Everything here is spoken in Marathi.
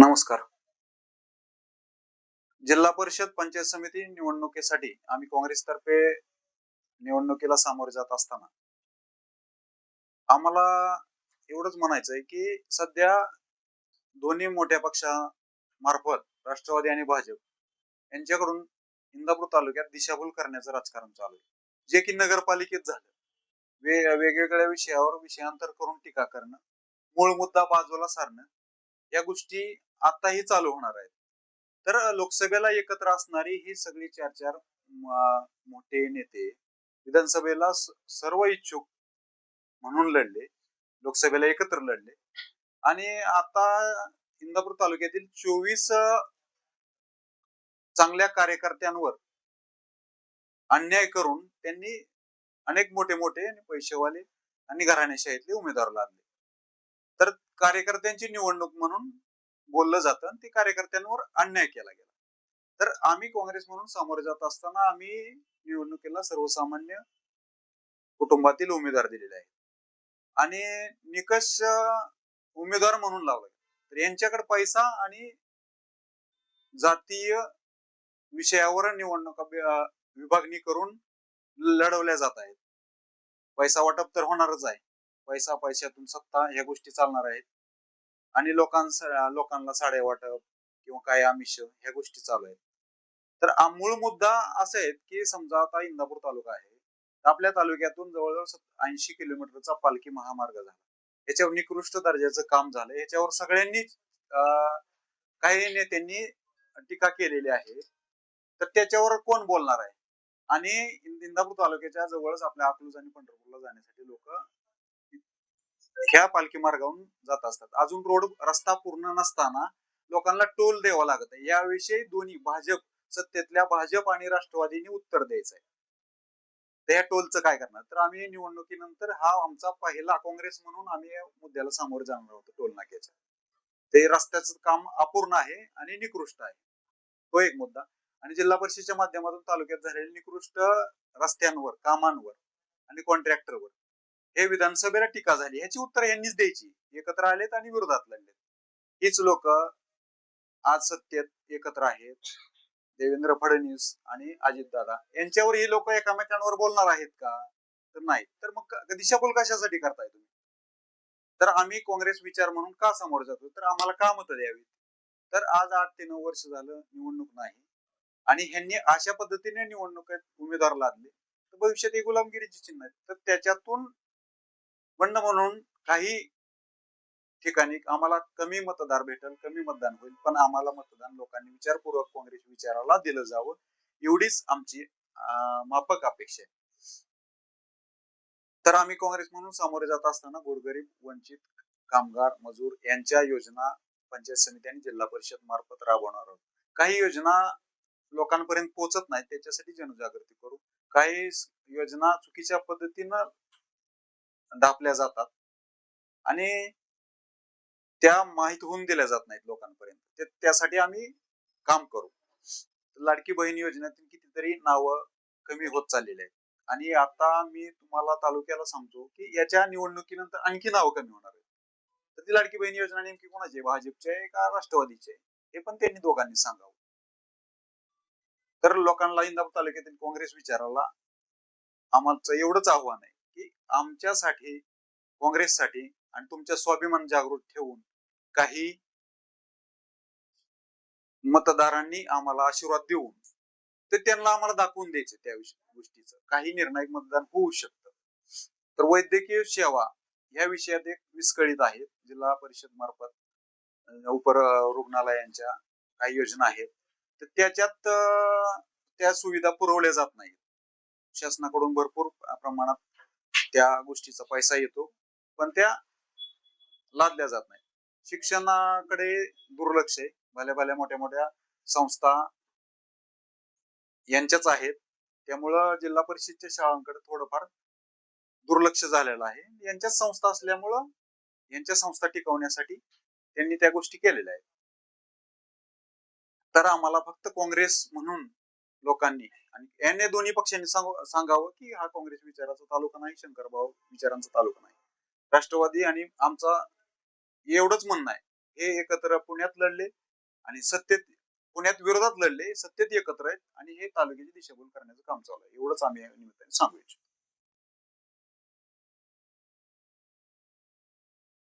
नमस्कार. जिल्हा परिषद पंचायत समिती निवडणुकीसाठी आम्ही काँग्रेसतर्फे निवडणुकीला सामोरे जात असताना आम्हाला एवढंच म्हणायचं आहे की सध्या दोन्ही मोठ्या पक्षामार्फत राष्ट्रवादी आणि भाजप यांच्याकडून इंदापूर तालुक्यात दिशाभूल करण्याचं राजकारण चालू आहे. जे की नगरपालिकेत झालं. वे वेगवेगळ्या विषयावर विषयांतर करून टीका करणं मूळ मुद्दा बाजूला सारणं या गोष्टी आताही चालू होणार आहेत. तर लोकसभेला एकत्र असणारी ही सगळी चार चार मोठे नेते विधानसभेला सर्व इच्छुक म्हणून लढले लोकसभेला एकत्र लढले. आणि आता इंदापूर तालुक्यातील चोवीस चांगल्या कार्यकर्त्यांवर अन्याय करून त्यांनी अनेक मोठे मोठे आणि पैसेवाले आणि घराण्याशाहीतले उमेदवार लादले. तर कार्यकर्त्यांची निवडणूक म्हणून बोललं जातं आणि ते कार्यकर्त्यांवर अन्याय केला गेला. तर आम्ही काँग्रेस म्हणून सामोरे जात असताना आम्ही निवडणुकीला सर्वसामान्य कुटुंबातील उमेदवार दिलेले आहेत. आणि निकष उमेदवार म्हणून लावला तर यांच्याकडे पैसा आणि जातीय विषयावर निवडणुका विभागणी करून लढवल्या जात आहेत. पैसा वाटप तर होणारच आहे. पैसा पैशातून सत्ता ह्या गोष्टी चालणार आहेत. आणि लोकांस लोकांना साड्या वाटप किंवा काय आमिष ह्या गोष्टी चालू आहेत. तर मूळ मुद्दा असा आहे की समजा आता इंदापूर तालुका आहे. आपल्या तालुक्यातून जवळजवळ ऐंशी किलोमीटरचा पालखी महामार्ग झाला. याच्यावर निकृष्ट दर्जाचं काम झालं. याच्यावर सगळ्यांनी काही नेत्यांनी टीका केलेली आहे. तर त्याच्यावर कोण बोलणार आहे? आणि इंदापूर तालुक्याच्या जवळच आपल्या अकलूज आणि पंढरपूरला जाण्यासाठी लोक ह्या पालखी मार्गावरून जात असतात. अजून रोड रस्ता पूर्ण नसताना लोकांना टोल द्यावा लागत आहे. याविषयी दोन्ही भाजप सत्तेतल्या भाजप आणि राष्ट्रवादीने उत्तर द्यायचं आहे तर या टोलचं काय करणार? तर आम्ही निवडणुकीनंतर हा आमचा पहिला काँग्रेस म्हणून आम्ही या मुद्द्याला सामोरे जाणार होतो टोल नाक्याच्या. ते रस्त्याचं काम अपूर्ण आहे आणि निकृष्ट आहे. तो एक मुद्दा. आणि जिल्हा परिषदेच्या माध्यमातून तालुक्यात झालेले निकृष्ट रस्त्यांवर कामांवर आणि कॉन्ट्रॅक्टरवर हे विधानसभेला टीका झाली. ह्याची उत्तर यांनीच द्यायची. एकत्र आलेत आणि विरोधात लढलेत. हीच लोक आज सत्तेत एकत्र आहेत. देवेंद्र फडणवीस आणि अजितदादा. यांच्यावर ही लोक एकामेकांवर बोलणार आहेत का? तर नाही. तर मग दिशाभूल कशासाठी करताय तुम्ही? तर आम्ही काँग्रेस विचार म्हणून का समोर जातो तर आम्हाला का मतं द्यावी तर आज आठ ते नऊ वर्ष झालं निवडणूक नाही. आणि ह्यांनी अशा पद्धतीने निवडणुकीत उमेदवार लादले. तर भविष्यात ही गुलामगिरीची चिन्ह आहेत. तर त्याच्यातून बंड म्हणून काही ठिकाणी आम्हाला कमी मतदार भेटेल कमी मतदान होईल. पण आम्हाला मतदान लोकांनी विचारपूर्वक काँग्रेस विचाराला दिलं जावं. एवढीच आमची मापक अपेक्षा आहे. तर आम्ही काँग्रेस म्हणून सामोरे जात असताना गोरगरीब वंचित कामगार मजूर यांच्या योजना पंचायत समिती आणि जिल्हा परिषद मार्फत राबवणार आहोत. काही योजना लोकांपर्यंत पोहोचत नाही त्याच्यासाठी जनजागृती करू. काही योजना चुकीच्या पद्धतीनं दापल्या जातात. आणि त्या माहीत होऊन दिल्या जात नाहीत लोकांपर्यंत. त्यासाठी आम्ही काम करू. लाडकी बहीण योजनेतून कितीतरी नावं कमी होत चाललेली आहेत. आणि आता मी तुम्हाला तालुक्याला सांगतो की याच्या निवडणुकीनंतर आणखी नावं कमी होणार आहेत. तर ती लाडकी बहीण योजना नेमकी कोणाची आहे? भाजपची आहे का राष्ट्रवादीची आहे? हे पण त्यांनी दोघांनी सांगावं. तर लोकांना इंदापूर तालुक्यातील काँग्रेस विचाराला आम्हाला एवढंच आव्हान आहे. की आमच्यासाठी काँग्रेससाठी आणि तुमच्या स्वाभिमान जागृत ठेवून काही मतदारांनी आम्हाला आशीर्वाद देऊन ते त्यांना आम्हाला दाखवून द्यायचे त्या गोष्टीचं. काही निर्णायक मतदान होऊ शकतं. तर वैद्यकीय सेवा या विषयात एक विस्कळीत आहेत जिल्हा परिषद मार्फत उपर रुग्णालयांच्या काही योजना आहेत. तर त्याच्यात त्या सुविधा पुरवल्या जात नाहीत. शासनाकडून भरपूर प्रमाणात त्या गोष्टीचा पैसा येतो पण त्या लादल्या जात नाही शिक्षणाकडे दुर्लक्ष आहे. भल्या भल्या मोठ्या मोठ्या संस्था यांच्याच आहेत. त्यामुळं जिल्हा परिषदच्या शाळांकडे थोडंफार दुर्लक्ष झालेलं आहे. यांच्याच संस्था असल्यामुळं यांच्या संस्था टिकवण्यासाठी त्यांनी त्या गोष्टी केलेल्या आहेत. तर आम्हाला फक्त काँग्रेस म्हणून लोकांनी. आणि याने दोन्ही पक्षांनी सांगावं की हा काँग्रेस विचाराचा तालुका नाही शंकरभाऊ विचारांचा तालुका नाही. राष्ट्रवादी आणि आमचा एवढंच म्हणणं आहे. हे एकत्र पुण्यात लढले आणि सत्तेत पुण्यात विरोधात लढले सत्तेत एकत्र आहेत आणि हे तालुक्याची दिशाभूल करण्याचं काम चालू आहे. एवढंच आम्ही या निमित्ताने सांगू इच्छितो.